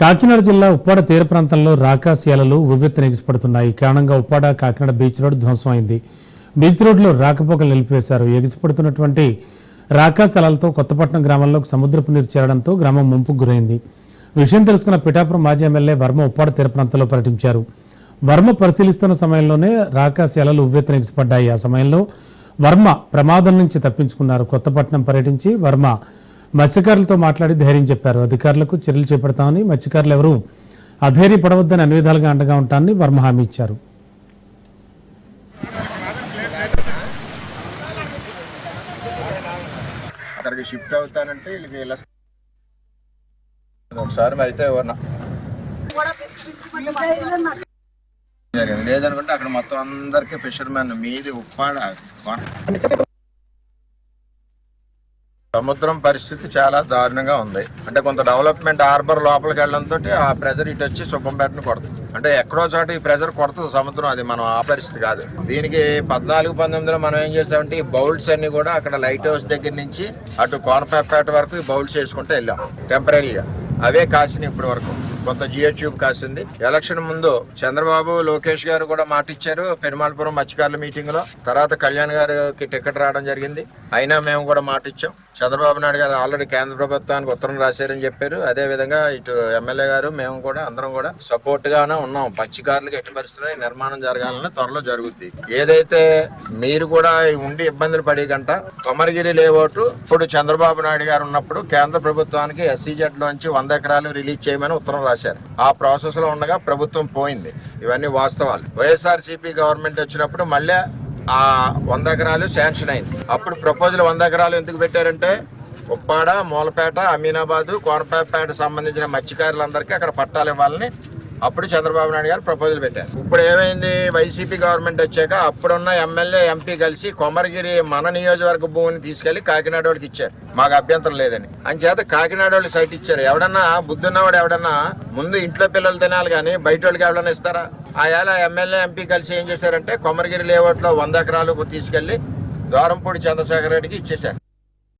కాకినాడ జిల్లా ఉప్పాడ తీర ప్రాంతంలో రాకాశయాలలు ఉవ్వెత్తున ఎగిసిపడుతున్నాయి. కారణంగా ఉప్పాడ కాకినాడ బీచ్ రోడ్డు ధ్వంసం అయింది. బీచ్ రోడ్లో రాకపోకలు నిలిపివేశారు. ఎగిసిపడుతున్నటువంటి రాకాశలాలతో కొత్తపట్నం గ్రామంలో సముద్రపు నీరు చేరడంతో గ్రామం ముంపుకు గురైంది. విషయం తెలుసుకున్న పిఠాపురం మాజీ ఎమ్మెల్యే వర్మ ఉప్పాడ తీర ప్రాంతంలో పర్యటించారు. వర్మ పరిశీలిస్తున్న సమయంలోనే రాకాశయాలలు ఉవ్వెత్తున ఎగిసిపడ్డాయి. ఆ సమయంలో వర్మ ప్రమాదం నుంచి తప్పించుకున్నారు. కొత్తపట్నం పర్యటించి వర్మ మత్స్యకారులతో మాట్లాడి ధైర్యం చెప్పారు. అధికారులకు చర్యలు చేపడతామని మత్స్యకారులు ఎవరూ అధైర్యపడవద్దని అన్ని విధాలుగా అండగా ఉంటానని వర్మ హామీ ఇచ్చారు. అక్కడికి షిఫ్ట్ అవుతానంటే వీళ్ళకి ఇలా ఒకసారి అయితే ఎవరన్నా లేదనుకుంటే అక్కడ మొత్తం అందరికి ఫిషర్మెన్ మీది ఉప్పాడ. సముద్రం పరిస్థితి చాలా దారుణంగా ఉంది. అంటే కొంత డెవలప్మెంట్ హార్బర్ లోపలికి వెళ్ళడంతో ఆ ప్రెజర్ ఇటు వచ్చి సుబ్బంపేటను కొడుతుంది. అంటే ఎక్కడో చోట ఈ ప్రెజర్ కొడుతుంది సముద్రం అది మనం ఆ పరిస్థితి కాదు. దీనికి పద్నాలుగు పంతొమ్మిదిలో మనం ఏం చేసామంటే ఈ బౌల్స్ అన్ని కూడా అక్కడ లైట్ హౌస్ దగ్గర నుంచి అటు కోనపేట వరకు ఈ బౌల్స్ వేసుకుంటూ వెళ్ళాం టెంపరీగా అవే కాసినాయి ఇప్పటి వరకు కొంత జియో ట్యూబ్ కాసింది. ఎలక్షన్ ముందు చంద్రబాబు లోకేష్ గారు కూడా మాట ఇచ్చారు పెరుమాళపురం మత్స్యకారుల మీటింగ్లో. తర్వాత కళ్యాణ్ గారికి టికెట్ రావడం జరిగింది. అయినా మేము కూడా మాట ఇచ్చాం చంద్రబాబు నాయుడు గారు ఆల్రెడీ కేంద్ర ప్రభుత్వానికి ఉత్తరం రాశారని చెప్పారు. అదే విధంగా ఇటు ఎమ్మెల్యే గారు మేము కూడా అందరం కూడా సపోర్ట్ గానే ఉన్నాం. మత్స్యకారులకు ఎట్టి పరిస్థితుల్లో నిర్మాణం జరగాలని త్వరలో జరుగుద్ది. ఏదైతే మీరు కూడా ఉండి ఇబ్బందులు పడే గంట కొమరగిరి లేఅవుట్ ఇప్పుడు చంద్రబాబు నాయుడు గారు ఉన్నప్పుడు కేంద్ర ప్రభుత్వానికి ఎస్సీజెడ్ లోంచి వంద ఎకరాలు రిలీజ్ చేయమని ఉత్తరం రాశారు. ఆ ప్రాసెస్లో ఉండగా ప్రభుత్వం పోయింది. ఇవన్నీ వాస్తవాలు. వైఎస్ఆర్ గవర్నమెంట్ వచ్చినప్పుడు మళ్ళీ ఆ వంద ఎకరాలు శాంక్షన్ అయింది. అప్పుడు ప్రపోజల్ వంద ఎకరాలు ఎందుకు పెట్టారంటే ఉప్పాడ మూలపేట అమీనాబాదు కోనపేట సంబంధించిన మత్స్యకారులందరికీ అక్కడ పట్టాలు ఇవ్వాలని అప్పుడు చంద్రబాబు నాయుడు గారు ప్రపోజల్ పెట్టారు. ఇప్పుడు ఏమైంది? వైసీపీ గవర్నమెంట్ వచ్చాక అప్పుడున్న ఎమ్మెల్యే ఎంపీ కలిసి కొమరగిరి మన నియోజకవర్గ భూమిని తీసుకెళ్ళి కాకినాడ వాళ్ళకి ఇచ్చారు. మాకు అభ్యంతరం లేదని. అంచేత కాకినాడ వాళ్ళు సైట్ ఇచ్చారు. ఎవడన్నా బుద్ధున్నవాడు ఎవడన్నా ముందు ఇంట్లో పిల్లలు తినాలి కానీ బయట వాళ్ళకి ఎవడన్నా ఇస్తారా? ఆ ఎమ్మెల్యే ఎంపీ కలిసి ఏం చేశారంటే కొమరగిరి లేఅవుట్లో వంద ఎకరాలు తీసుకెళ్ళి ద్వారంపూడి చంద్రశేఖర్ రెడ్డికి ఇచ్చేశారు.